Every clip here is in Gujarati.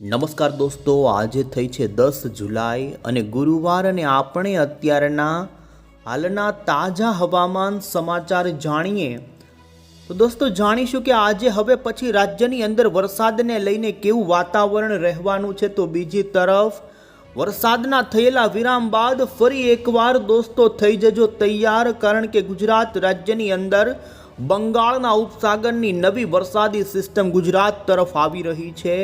નમસ્કાર દોસ્તો, આજે થઈ છે દસ જુલાઈ અને ગુરુવાર અને આપણે અત્યારના હાલના તાજા હવામાન સમાચાર જાણીએ. તો દોસ્તો, જાણીશું કે આજે હવે પછી રાજ્યની અંદર વરસાદને લઈને કેવું વાતાવરણ રહેવાનું છે. તો બીજી તરફ, વરસાદના થયેલા વિરામ બાદ ફરી એકવાર દોસ્તો થઈ જજો તૈયાર, કારણ કે ગુજરાત રાજ્યની અંદર બંગાળના ઉપસાગરની નવી વરસાદી સિસ્ટમ ગુજરાત તરફ આવી રહી છે.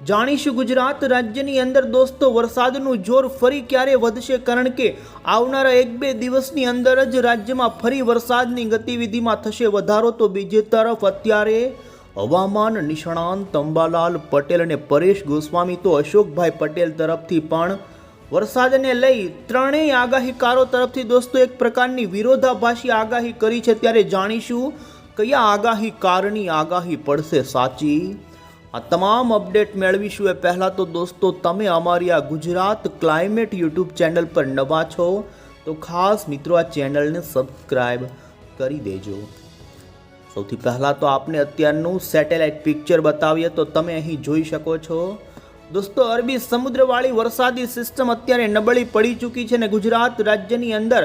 જાણીશું ગુજરાત રાજ્યની અંદર દોસ્તો, વરસાદનું જોર ફરી ક્યારે વધશે? કારણ કે આવનારા એક બે દિવસની અંદર જ રાજ્યમાં ફરી વરસાદની ગતિવિધિમાં થશે વધારો. તો બીજી તરફ અત્યારે હવામાન નિષ્ણાંત અંબાલાલ પટેલ અને પરેશ ગોસ્વામી તો અશોકભાઈ પટેલ તરફથી પણ વરસાદને લઈ ત્રણેય આગાહીકારો તરફથી દોસ્તો એક પ્રકારની વિરોધાભાસી આગાહી કરી છે. ત્યારે જાણીશું કયા આગાહીકારની આગાહી પડશે? સાચી આ તમામ અપડેટ મેળવીશું એ પહેલાં તો દોસ્તો, તમે અમારી આ ગુજરાત ક્લાઇમેટ યુટ્યુબ ચેનલ પર નવા છો, તો ખાસ મિત્રો આ ચેનલને સબસ્ક્રાઈબ કરી દેજો. સૌથી પહેલાં તો આપને અત્યારનું સેટેલાઇટ પિક્ચર બતાવીએ, તો તમે અહીં જોઈ શકો છો. દોસ્તો, અરબી સમુદ્રવાળી વરસાદી સિસ્ટમ અત્યારે નબળી પડી ચૂકી છે ને ગુજરાત રાજ્યની અંદર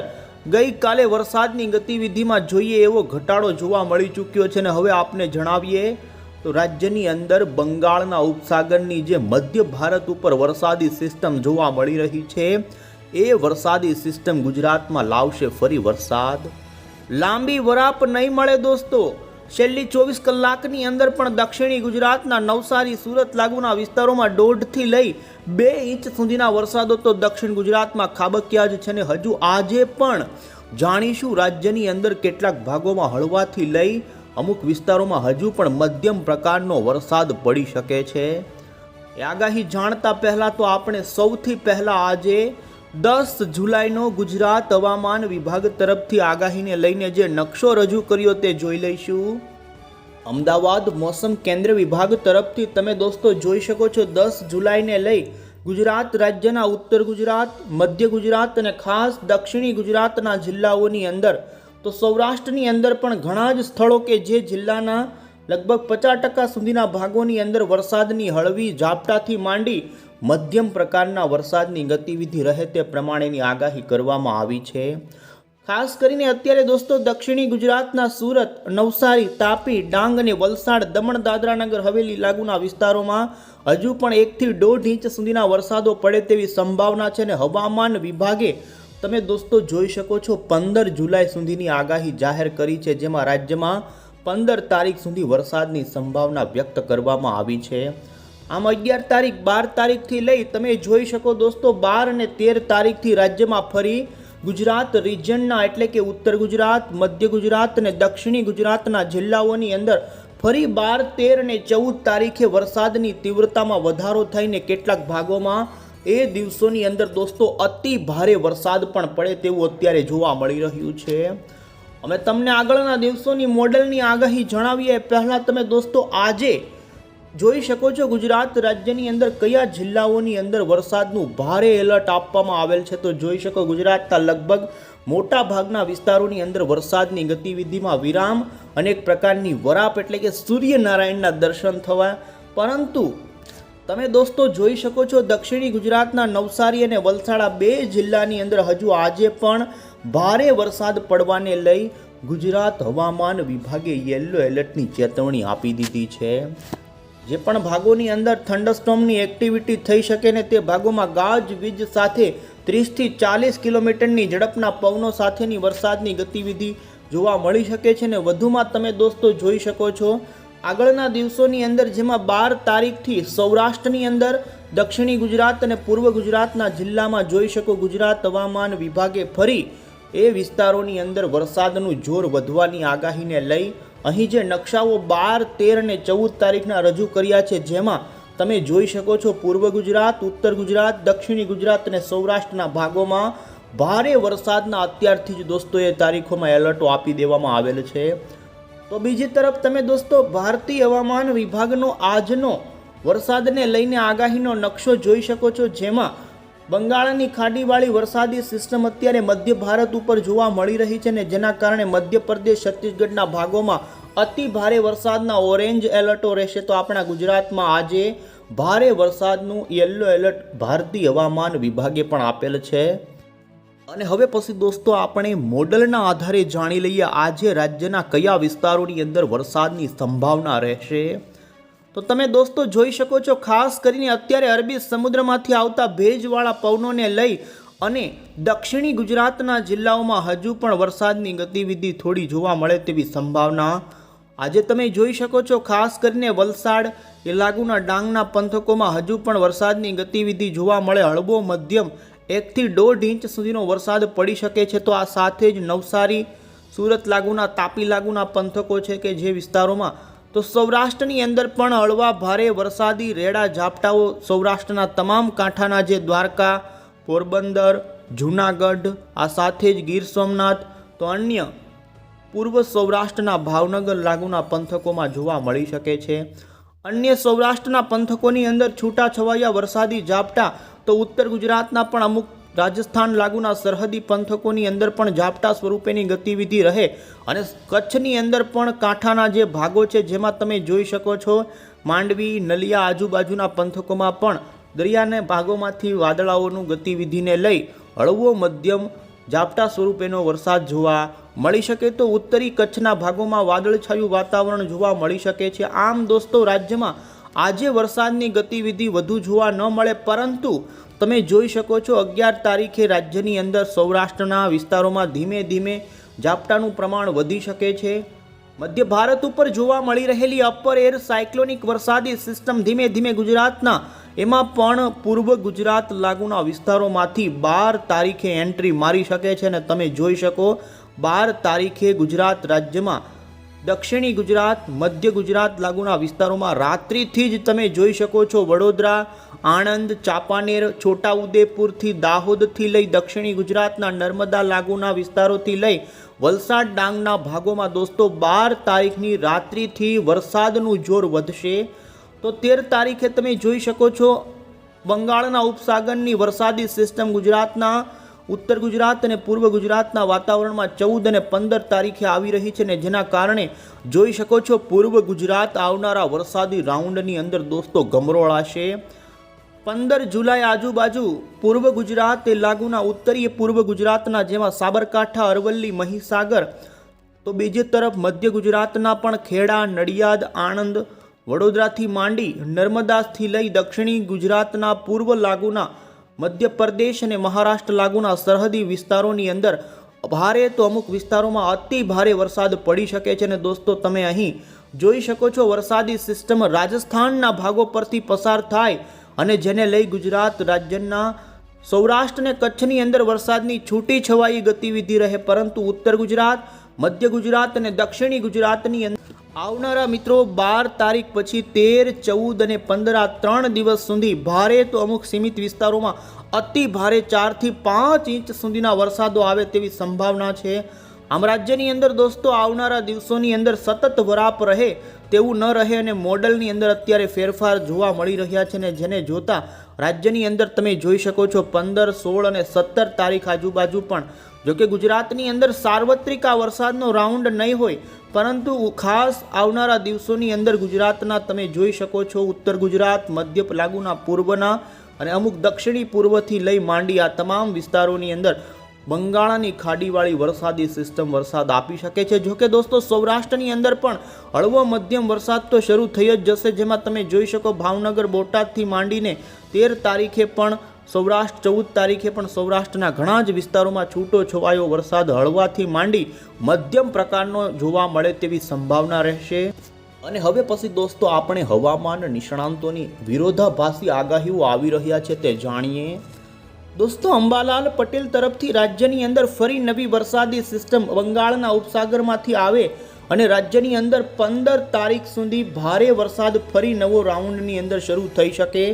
ગઈકાલે વરસાદની ગતિવિધિમાં જોઈએ એવો ઘટાડો જોવા મળી ચૂક્યો છે ને હવે આપને જણાવીએ તો રાજ્યની અંદર બંગાળના ઉપસાગરની જે મધ્ય ભારત ઉપર વરસાદી સિસ્ટમ જોવા મળી રહી છે, એ વરસાદી સિસ્ટમ ગુજરાતમાં લાવશે ફરી વરસાદ. લાંબી વરાપ નહીં મળે દોસ્તો. છેલ્લી ચોવીસ કલાકની અંદર પણ દક્ષિણી ગુજરાતના નવસારી, સુરત લાગુના વિસ્તારોમાં દોઢથી લઈ બે ઇંચ સુધીના વરસાદો તો દક્ષિણ ગુજરાતમાં ખાબક્યા જ છે ને હજુ આજે પણ જાણીશું રાજ્યની અંદર કેટલાક ભાગોમાં હળવાથી લઈ અમુક વિસ્તારોમાં હજુ પણ મધ્યમ પ્રકારનો વરસાદ પડી શકે છે. એ આગાહી જાણતા પહેલાં તો આપણે સૌથી પહેલાં આજે દસ જુલાઈનો ગુજરાત હવામાન વિભાગ તરફથી આગાહીને લઈને જે નકશો રજૂ કર્યો તે જોઈ લઈશું. અમદાવાદ મોસમ કેન્દ્ર વિભાગ તરફથી તમે દોસ્તો જોઈ શકો છો, દસ જુલાઈને લઈ ગુજરાત રાજ્યના ઉત્તર ગુજરાત, મધ્ય ગુજરાત અને ખાસ દક્ષિણી ગુજરાતના જિલ્લાઓની અંદર તો સૌરાષ્ટ્રની અંદર પણ ઘણા જ સ્થળો કે જે જિલ્લાના લગભગ પચાસ ટકા સુધીના ભાગોની અંદર વરસાદની હળવી ઝાપટાથી માંડી મધ્યમ પ્રકારના વરસાદની ગતિવિધિ રહે તે પ્રમાણેની આગાહી કરવામાં આવી છે. ખાસ કરીને અત્યારે દોસ્તો દક્ષિણી ગુજરાતના સુરત, નવસારી, તાપી, ડાંગ અને વલસાડ, દમણ, દાદરાનગર, હવેલી લાગુના વિસ્તારોમાં હજુ પણ એકથી દોઢ ઇંચ સુધીના વરસાદો પડે તેવી સંભાવના છે અને હવામાન વિભાગે તમે દોસ્તો જોઈ શકો છો પંદર જુલાઈ સુધીની આગાહી જાહેર કરી છે, જેમાં રાજ્યમાં પંદર તારીખ સુધી વરસાદની સંભાવના વ્યક્ત કરવામાં આવી છે. આમ અગિયાર તારીખ, બાર તારીખથી લઈ તમે જોઈ શકો દોસ્તો, બાર અને તેર તારીખથી રાજ્યમાં ફરી ગુજરાત રિજનના એટલે કે ઉત્તર ગુજરાત, મધ્ય ગુજરાત અને દક્ષિણી ગુજરાતના જિલ્લાઓની અંદર ફરી બાર, તેર અને ચૌદ તારીખે વરસાદની તીવ્રતામાં વધારો થઈને કેટલાક ભાગોમાં એ દિવસોની અંદર દોસ્તો અતિ ભારે વરસાદ પણ પડે તેવું અત્યારે જોવા મળી રહ્યું છે. અમે તમને આગળના દિવસોની મોડલની આગાહી જણાવીએ. પહેલાં તમે દોસ્તો આજે જોઈ શકો છો ગુજરાત રાજ્યની અંદર કયા જિલ્લાઓની અંદર વરસાદનું ભારે એલર્ટ આપવામાં આવેલ છે. તો જોઈ શકો ગુજરાતના લગભગ મોટા ભાગના વિસ્તારોની અંદર વરસાદની ગતિવિધિમાં વિરામ અનેક પ્રકારની વરાપ એટલે કે સૂર્યનારાયણના દર્શન થવા. પરંતુ તમે દોસ્તો જોઈ શકો છો દક્ષિણી ગુજરાતના નવસારી અને વલસાડા બે જિલ્લાની અંદર હજુ આજે પણ ભારે વરસાદ પડવાને લઈ ગુજરાત હવામાન વિભાગે યલો એલર્ટની ચેતવણી આપી દીધી છે. જે પણ ભાગોની અંદર થંડરસ્ટોમની એક્ટિવિટી થઈ શકે ને તે ભાગોમાં ગાજવીજ સાથે ત્રીસથી ચાલીસ કિલોમીટરની ઝડપના પવનો સાથેની વરસાદની ગતિવિધિ જોવા મળી શકે છે ને વધુમાં તમે દોસ્તો જોઈ શકો છો આગળના દિવસોની અંદર જેમાં બાર તારીખથી સૌરાષ્ટ્રની અંદર, દક્ષિણી ગુજરાત અને પૂર્વ ગુજરાતના જિલ્લામાં જોઈ શકો ગુજરાત હવામાન વિભાગે ફરી એ વિસ્તારોની અંદર વરસાદનું જોર વધવાની આગાહીને લઈ અહીં જે નકશાઓ બાર, તેર અને ચૌદ તારીખના રજૂ કર્યા છે જેમાં તમે જોઈ શકો છો પૂર્વ ગુજરાત, ઉત્તર ગુજરાત, દક્ષિણી ગુજરાત અને સૌરાષ્ટ્રના ભાગોમાં ભારે વરસાદના અત્યારથી જ દોસ્તો એ તારીખોમાં એલર્ટો આપી દેવામાં આવેલ છે. તો બીજી તરફ તમે દોસ્તો ભારતીય હવામાન વિભાગનો આજનો વરસાદને લઈને આગાહીનો નકશો જોઈ શકો છો, જેમાં બંગાળની ખાડીવાળી વરસાદી સિસ્ટમ અત્યારે મધ્ય ભારત ઉપર જોવા મળી રહી છે ને જેના કારણે મધ્યપ્રદેશ, છત્તીસગઢના ભાગોમાં અતિ ભારે વરસાદના ઓરેન્જ એલર્ટો રહેશે. તો આપણા ગુજરાતમાં આજે ભારે વરસાદનું યલો એલર્ટ ભારતીય હવામાન વિભાગે પણ આપેલ છે. અને હવે પછી દોસ્તો આપણે મોડલના આધારે જાણી લઈએ આજે રાજ્યના કયા વિસ્તારોની અંદર વરસાદની સંભાવના રહેશે. તો તમે દોસ્તો જોઈ શકો છો, ખાસ કરીને અત્યારે અરબી સમુદ્રમાંથી આવતા ભેજવાળા પવનોને લઈ અને દક્ષિણી ગુજરાતના જિલ્લાઓમાં હજુ પણ વરસાદની ગતિવિધિ થોડી જોવા મળે તેવી સંભાવના. આજે તમે જોઈ શકો છો, ખાસ કરીને વલસાડ એ લાગુના ડાંગના પંથકોમાં હજુ પણ વરસાદની ગતિવિધિ જોવા મળે. હળવો મધ્યમ એકથી દોઢ ઇંચ સુધીનો વરસાદ પડી શકે છે તો આ સાથે જ નવસારી, સુરત લાગુના, તાપી લાગુના પંથકો છે કે જે વિસ્તારોમાં તો સૌરાષ્ટ્રની અંદર પણ હળવા ભારે વરસાદી રેડા ઝાપટાઓ સૌરાષ્ટ્રના તમામ કાંઠાના જે દ્વારકા, પોરબંદર, જૂનાગઢ, આ સાથે જ ગીર સોમનાથ તો અન્ય પૂર્વ સૌરાષ્ટ્રના ભાવનગર લાગુના પંથકોમાં જોવા મળી શકે છે. અન્ય સૌરાષ્ટ્રના પંથકોની અંદર છૂટાછવાયા વરસાદી ઝાપટા તો ઉત્તર ગુજરાતના પણ અમુક રાજસ્થાન લાગુના સરહદી પંથકોની અંદર પણ ઝાપટા સ્વરૂપેની ગતિવિધિ રહે અને કચ્છની અંદર પણ કાંઠાના જે ભાગો છે જેમાં તમે જોઈ શકો છો, માંડવી, નલિયા આજુબાજુના પંથકોમાં પણ દરિયાના ભાગોમાંથી વાદળાઓનું ગતિવિધિને લઈ હળવો, મધ્યમ, ઝાપટા સ્વરૂપેનો વરસાદ જોવા મળી શકે તો ઉત્તરી કચ્છના ભાગોમાં વાદળછાયું વાતાવરણ જોવા મળી શકે છે. આમ દોસ્તો, રાજ્યમાં આજે વરસાદની ગતિવિધિ વધુ જોવા ન મળે, પરંતુ તમે જોઈ શકો છો અગિયાર તારીખે રાજ્યની અંદર સૌરાષ્ટ્રના વિસ્તારોમાં ધીમે ધીમે ઝાપટાનું પ્રમાણ વધી શકે છે. મધ્ય ભારત ઉપર જોવા મળી રહેલી અપર એર સાયક્લોનિક વરસાદી સિસ્ટમ ધીમે ધીમે ગુજરાતના, એમાં પણ પૂર્વ ગુજરાત લાગુના વિસ્તારોમાંથી બાર તારીખે એન્ટ્રી મારી શકે છે અને તમે જોઈ શકો, બાર તારીખે ગુજરાત રાજ્યમાં દક્ષિણી ગુજરાત, મધ્ય ગુજરાત લાગુના વિસ્તારોમાં રાત્રિથી જ તમે જોઈ શકો છો વડોદરા, આણંદ, ચાંપાનેર, છોટાઉદેપુરથી દાહોદથી લઈ દક્ષિણી ગુજરાતના નર્મદા લાગુના વિસ્તારોથી લઈ વલસાડ ડાંગના ભાગોમાં દોસ્તો બાર તારીખની રાત્રિથી વરસાદનું જોર વધશે. તો તેર તારીખે તમે જોઈ શકો છો બંગાળના ઉપસાગરની વરસાદી સિસ્ટમ ગુજરાતના ઉત્તર ગુજરાત અને પૂર્વ ગુજરાતના વાતાવરણમાં ચૌદ અને પંદર તારીખે આવી રહી છે ને જેના કારણે જોઈ શકો છો પૂર્વ ગુજરાત આવનારા વરસાદી રાઉન્ડની અંદર દોસ્તો ગમરોળાશે પંદર જુલાઈ આજુબાજુ પૂર્વ ગુજરાત એ લાગુના ઉત્તરીય પૂર્વ ગુજરાતના જેમાં સાબરકાંઠા, અરવલ્લી, મહીસાગર, તો બીજી તરફ મધ્ય ગુજરાતના પણ ખેડા, નડિયાદ, આણંદ, વડોદરાથી માંડી નર્મદાથી લઈ દક્ષિણી ગુજરાતના પૂર્વ લાગુના મધ્યપ્રદેશ અને મહારાષ્ટ્ર લાગુના સરહદી વિસ્તારોની અંદર ભારે તો અમુક વિસ્તારોમાં અતિ ભારે વરસાદ પડી શકે છે અને દોસ્તો, તમે અહીં જોઈ શકો છો વરસાદી સિસ્ટમ રાજસ્થાનના ભાગો પરથી પસાર થાય અને જેને લઈ ગુજરાત રાજ્યના સૌરાષ્ટ્ર અને કચ્છની અંદર વરસાદની છૂટી છવાઈ ગતિવિધિ રહે, પરંતુ ઉત્તર ગુજરાત, મધ્ય ગુજરાત અને દક્ષિણી ગુજરાતની અંદર આવનારા મિત્રો, બાર તારીખ પછી તેર, ચૌદ અને પંદર આ ત્રણ દિવસ સુધી ભારે તો અમુક સીમિત વિસ્તારોમાં અતિ ભારે ચારથી પાંચ ઇંચ સુધીના વરસાદો આવે તેવી સંભાવના છે. આમ રાજ્યની અંદર દોસ્તો આવનારા દિવસોની અંદર સતત વરાપ રહે તેવું ન રહે અને મોડલની અંદર અત્યારે ફેરફાર જોવા મળી રહ્યા છે ને જેને જોતા રાજ્યની અંદર તમે જોઈ શકો છો પંદર, સોળ અને સત્તર તારીખ આજુબાજુ પણ. જોકે ગુજરાતની અંદર સાર્વત્રિક આ વરસાદનો રાઉન્ડ નહીં હોય, પરંતુ ખાસ આવનારા દિવસોની અંદર ગુજરાતના તમે જોઈ શકો છો ઉત્તર ગુજરાત, મધ્ય લાગુના પૂર્વના અને અમુક દક્ષિણી પૂર્વથી લઈ માંડી આ તમામ વિસ્તારોની અંદર. બંગાળાની ખાડીવાળી વરસાદી સિસ્ટમ વરસાદ આપી શકે છે. જોકે દોસ્તો, સૌરાષ્ટ્રની અંદર પણ હળવો મધ્યમ વરસાદ તો શરૂ થઈ જ જશે, જેમાં તમે જોઈ શકો ભાવનગર, બોટાદથી માંડીને તેર તારીખે પણ સૌરાષ્ટ્ર, ચૌદ તારીખે પણ સૌરાષ્ટ્રના ઘણા જ વિસ્તારોમાં છૂટો છવાયો વરસાદ હળવાથી માંડી મધ્યમ પ્રકારનો જોવા મળે તેવી સંભાવના રહેશે. અને હવે પછી દોસ્તો, આપણે હવામાન નિષ્ણાંતોની વિરોધાભાસી આગાહીઓ આવી રહ્યા છે તે જાણીએ. દોસ્તો, અંબાલાલ પટેલ તરફથી રાજ્યની અંદર ફરી નવી વરસાદી સિસ્ટમ બંગાળના ઉપસાગરમાંથી આવે અને રાજ્યની અંદર પંદર તારીખ સુધી ભારે વરસાદ ફરી નવો રાઉન્ડની અંદર શરૂ થઈ શકે.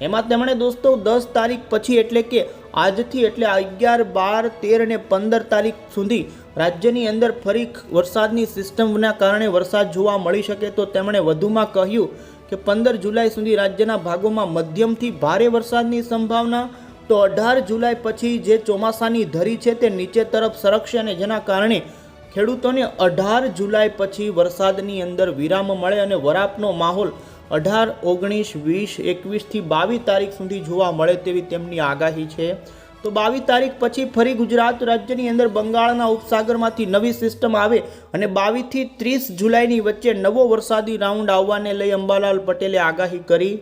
એમાં તેમણે દોસ્તો, દસ તારીખ પછી એટલે કે આજથી એટલે અગિયાર, બાર, તેર અને પંદર તારીખ સુધી રાજ્યની અંદર ફરી વરસાદની સિસ્ટમના કારણે વરસાદ જોવા મળી શકે તો તેમણે વધુમાં કહ્યું કે પંદર જુલાઈ સુધી રાજ્યના ભાગોમાં મધ્યમથી ભારે વરસાદની સંભાવના તો અઢાર જુલાઈ પછી જે ચોમાસાની ધરી છે તે નીચે તરફ સરકશે અને જેના કારણે ખેડૂતોને અઢાર જુલાઈ પછી વરસાદની અંદર વિરામ મળે અને વરાપનો માહોલ અઢાર, ઓગણીસ, વીસ, એકવીસથી બાવીસ તારીખ સુધી જોવા મળે તેવી તેમની આગાહી છે. તો બાવીસ તારીખ પછી ફરી ગુજરાત રાજ્યની અંદર બંગાળના ઉપસાગરમાંથી નવી સિસ્ટમ આવે અને બાવીસથી ત્રીસ જુલાઈની વચ્ચે નવો વરસાદી રાઉન્ડ આવવાને લઈ અંબાલાલ પટેલે આગાહી કરી.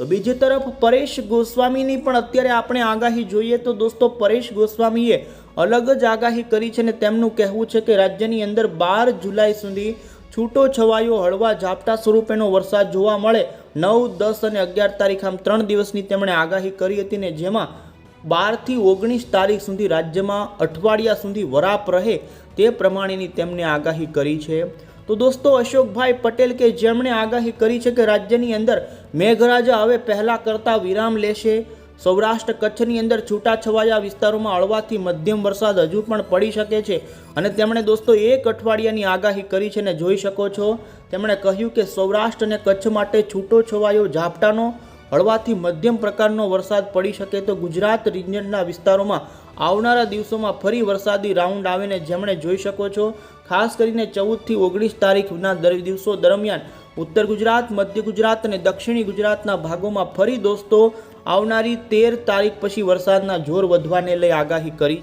તો બીજી તરફ પરેશ ગોસ્વામીની પણ અત્યારે આપણે આગાહી જોઈએ તો દોસ્તો પરેશ ગોસ્વામીએ અલગ જ આગાહી કરી છે અને તેમનું કહેવું છે કે રાજ્યની અંદર બાર જુલાઈ સુધી છૂટો છવાયો હળવા ઝાપટા સ્વરૂપેનો વરસાદ જોવા મળે. નવ, દસ અને અગિયાર તારીખ આમ ત્રણ દિવસની તેમણે આગાહી કરી હતી ને જેમાં બારથી ઓગણીસ તારીખ સુધી રાજ્યમાં અઠવાડિયા સુધી વરાપ રહે તે પ્રમાણેની તેમણે આગાહી કરી છે. તો દોસ્તો, અશોકભાઈ પટેલ કે જેમણે આગાહી કરી છે કે રાજ્યની અંદર મેઘરાજા હવે પહેલાં કરતાં વિરામ લેશે. સૌરાષ્ટ્ર કચ્છની અંદર છૂટાછવાયા વિસ્તારોમાં હળવાથી મધ્યમ વરસાદ હજુ પણ પડી શકે છે. અને તેમણે દોસ્તો એક અઠવાડિયાની આગાહી કરી છે ને જોઈ શકો છો. તેમણે કહ્યું કે સૌરાષ્ટ્ર અને કચ્છ માટે છૂટો છવાયો ઝાપટાનો, હળવાથી મધ્યમ પ્રકારનો વરસાદ પડી શકે તો ગુજરાત રિજનના વિસ્તારોમાં આવનારા દિવસોમાં ફરી વરસાદી રાઉન્ડ આવીને જેમણે જોઈ શકો છો. ખાસ કરીને ચૌદથી ઓગણીસ તારીખના દર દિવસો દરમિયાન ઉત્તર ગુજરાત, મધ્ય ગુજરાત અને દક્ષિણી ગુજરાતના ભાગોમાં ફરી દોસ્તો, આવનારી તેર તારીખ પછી વરસાદના જોર વધવાને લઈ આગાહી કરી